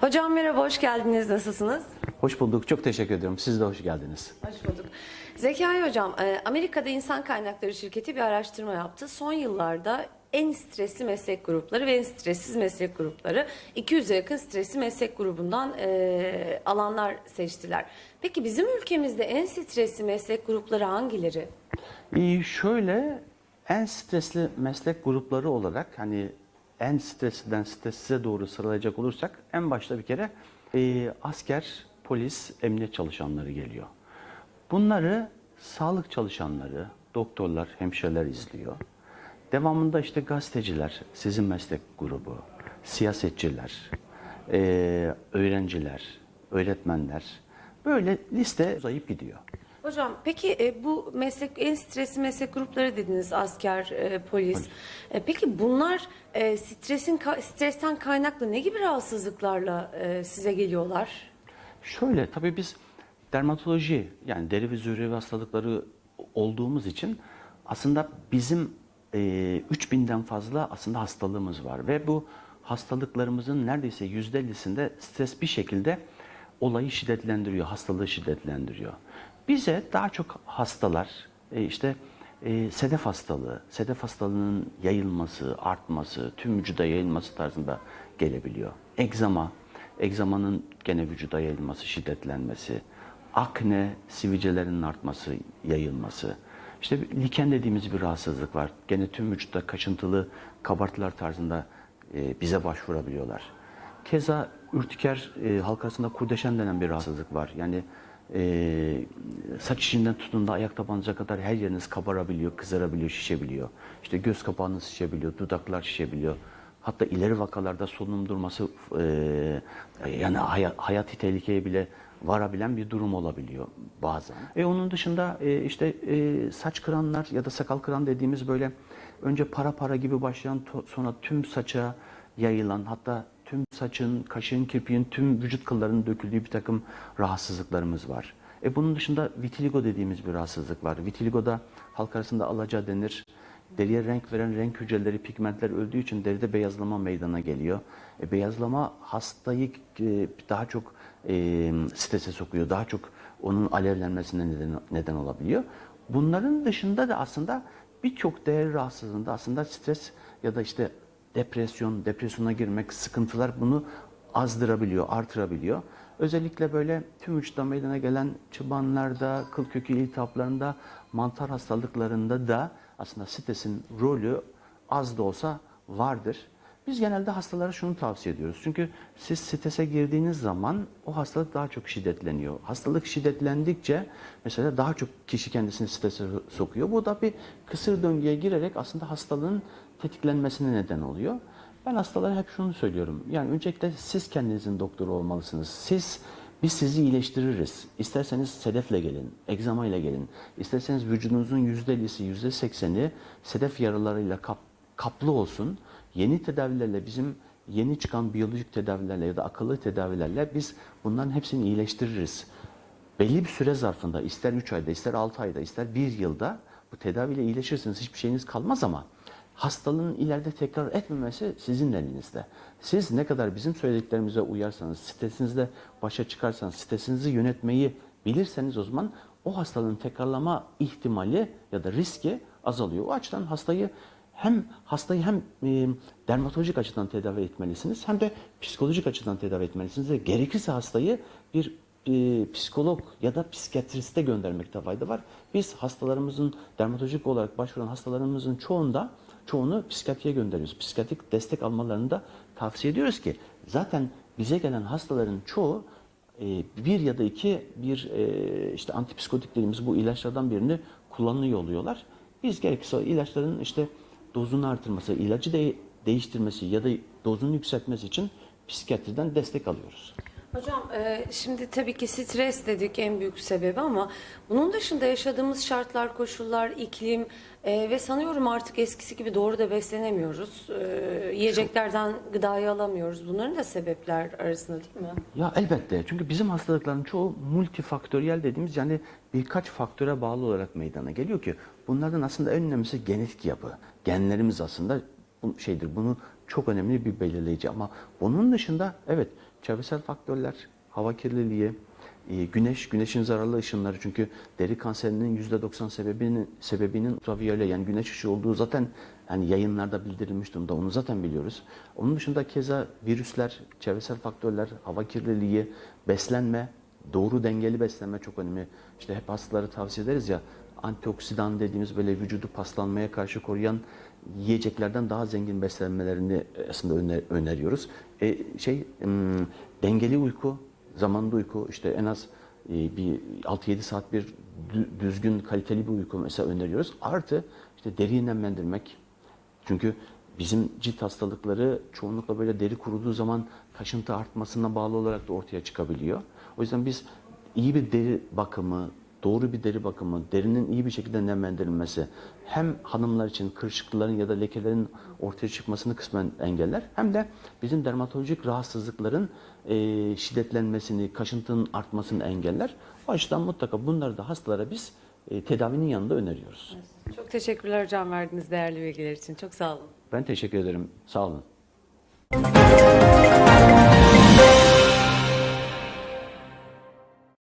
Hocam merhaba, hoş geldiniz. Nasılsınız? Hoş bulduk. Çok teşekkür ediyorum. Siz de hoş geldiniz. Hoş bulduk. Zekai Hocam, e, Amerika'da insan kaynakları şirketi bir araştırma yaptı. Son yıllarda en stresli meslek grupları ve en stressiz meslek grupları 200'e yakın stresli meslek grubundan e, alanlar seçtiler. Peki bizim ülkemizde en stresli meslek grupları hangileri? Ee, şöyle en stresli meslek grupları olarak hani en stresliden stressize doğru sıralayacak olursak en başta bir kere e, asker, polis, emniyet çalışanları geliyor. Bunları sağlık çalışanları, doktorlar, hemşireler izliyor. Devamında işte gazeteciler, sizin meslek grubu, siyasetçiler, e, öğrenciler, öğretmenler böyle liste uzayıp gidiyor. Hocam peki e, bu meslek en stresli meslek grupları dediniz asker, e, polis. E, peki bunlar e, stresin ka- stresten kaynaklı ne gibi rahatsızlıklarla e, size geliyorlar? Şöyle tabii biz dermatoloji yani deri ve zührevi hastalıkları olduğumuz için aslında bizim e, 3000'den fazla aslında hastalığımız var ve bu hastalıklarımızın neredeyse %50'sinde stres bir şekilde olayı şiddetlendiriyor, hastalığı şiddetlendiriyor. Bize daha çok hastalar e, işte e, sedef hastalığı, sedef hastalığının yayılması, artması, tüm vücuda yayılması tarzında gelebiliyor. Egzama, egzamanın gene vücuda yayılması, şiddetlenmesi, akne, sivilcelerinin artması, yayılması. İşte liken dediğimiz bir rahatsızlık var. Gene tüm vücutta kaşıntılı kabartılar tarzında e, bize başvurabiliyorlar. Keza ürtiker e, halk arasında kurdeşen denen bir rahatsızlık var. Yani e, saç içinden tutun da ayak tabanınıza kadar her yeriniz kabarabiliyor, kızarabiliyor, şişebiliyor. İşte göz kapağınız şişebiliyor, dudaklar şişebiliyor. Hatta ileri vakalarda solunum durması e, yani hay- hayati tehlikeye bile varabilen bir durum olabiliyor bazen. E onun dışında e, işte e, saç kıranlar ya da sakal kıran dediğimiz böyle önce para para gibi başlayan sonra tüm saça yayılan hatta tüm saçın, kaşın, kirpiğin, tüm vücut kıllarının döküldüğü bir takım rahatsızlıklarımız var. E bunun dışında vitiligo dediğimiz bir rahatsızlık var. Vitiligoda halk arasında alaca denir. Deriye renk veren renk hücreleri, pigmentler öldüğü için deride beyazlama meydana geliyor. E, beyazlama hastayı e, daha çok e, strese sokuyor, daha çok onun alevlenmesine neden, neden olabiliyor. Bunların dışında da aslında birçok değer rahatsızlığında aslında stres ya da işte depresyon, depresyona girmek, sıkıntılar bunu azdırabiliyor, artırabiliyor. Özellikle böyle tüm vücutta meydana gelen çıbanlarda, kıl kökü iltihaplarında, mantar hastalıklarında da aslında stresin rolü az da olsa vardır. Biz genelde hastalara şunu tavsiye ediyoruz. Çünkü siz strese girdiğiniz zaman o hastalık daha çok şiddetleniyor. Hastalık şiddetlendikçe mesela daha çok kişi kendisini strese sokuyor. Bu da bir kısır döngüye girerek aslında hastalığın tetiklenmesine neden oluyor. Ben hastalara hep şunu söylüyorum. Yani öncelikle siz kendinizin doktoru olmalısınız. Siz biz sizi iyileştiririz. İsterseniz sedefle gelin, egzama ile gelin. İsterseniz vücudunuzun %50'si, %80'i sedef yaralarıyla kap, kaplı olsun. Yeni tedavilerle bizim yeni çıkan biyolojik tedavilerle ya da akıllı tedavilerle biz bunların hepsini iyileştiririz. Belli bir süre zarfında ister 3 ayda, ister 6 ayda, ister 1 yılda bu tedaviyle iyileşirsiniz. Hiçbir şeyiniz kalmaz ama hastalığın ileride tekrar etmemesi sizin elinizde. Siz ne kadar bizim söylediklerimize uyarsanız, stresinizle başa çıkarsanız, stresinizi yönetmeyi bilirseniz o zaman o hastalığın tekrarlama ihtimali ya da riski azalıyor. O açıdan hastayı hem hastayı hem e, dermatolojik açıdan tedavi etmelisiniz hem de psikolojik açıdan tedavi etmelisiniz ve gerekirse hastayı bir e, psikolog ya da psikiyatriste göndermekte fayda var. Biz hastalarımızın dermatolojik olarak başvuran hastalarımızın çoğunda çoğunu psikiyatriye gönderiyoruz. Psikiyatrik destek almalarını da tavsiye ediyoruz ki zaten bize gelen hastaların çoğu e, bir ya da iki bir e, işte antipsikotik dediğimiz bu ilaçlardan birini kullanıyor oluyorlar. Biz gerekirse ilaçların işte dozunu artırması, ilacı de değiştirmesi ya da dozunu yükseltmesi için psikiyatriden destek alıyoruz. Hocam e, şimdi tabii ki stres dedik en büyük sebebi ama bunun dışında yaşadığımız şartlar, koşullar, iklim e, ve sanıyorum artık eskisi gibi doğru da beslenemiyoruz. E, yiyeceklerden gıdayı alamıyoruz. Bunların da sebepler arasında değil mi? Ya elbette. Çünkü bizim hastalıkların çoğu multifaktöriyel dediğimiz yani birkaç faktöre bağlı olarak meydana geliyor ki bunlardan aslında en önemlisi genetik yapı. Genlerimiz aslında bu şeydir. Bunu çok önemli bir belirleyici ama bunun dışında evet çevresel faktörler, hava kirliliği, e, güneş, güneşin zararlı ışınları çünkü deri kanserinin %90 sebebinin sebebinin ultraviyole yani güneş ışığı olduğu zaten yani yayınlarda bildirilmiş durumda. Onu zaten biliyoruz. Onun dışında keza virüsler, çevresel faktörler, hava kirliliği, beslenme, doğru dengeli beslenme çok önemli. İşte hep hastalara tavsiye ederiz ya antioksidan dediğimiz böyle vücudu paslanmaya karşı koruyan yiyeceklerden daha zengin beslenmelerini aslında öner- öneriyoruz. E, şey ım, dengeli uyku, zamanlı uyku işte en az e, bir 6-7 saat bir dü- düzgün kaliteli bir uyku mesela öneriyoruz. Artı işte deriyi nemlendirmek. Çünkü bizim cilt hastalıkları çoğunlukla böyle deri kuruduğu zaman kaşıntı artmasına bağlı olarak da ortaya çıkabiliyor. O yüzden biz iyi bir deri bakımı, doğru bir deri bakımı, derinin iyi bir şekilde nemlendirilmesi hem hanımlar için kırışıklıkların ya da lekelerin ortaya çıkmasını kısmen engeller hem de bizim dermatolojik rahatsızlıkların e, şiddetlenmesini, kaşıntının artmasını engeller. O açıdan mutlaka bunları da hastalara biz e, tedavinin yanında öneriyoruz. Çok teşekkürler hocam verdiğiniz değerli bilgiler için. Çok sağ olun. Ben teşekkür ederim. Sağ olun.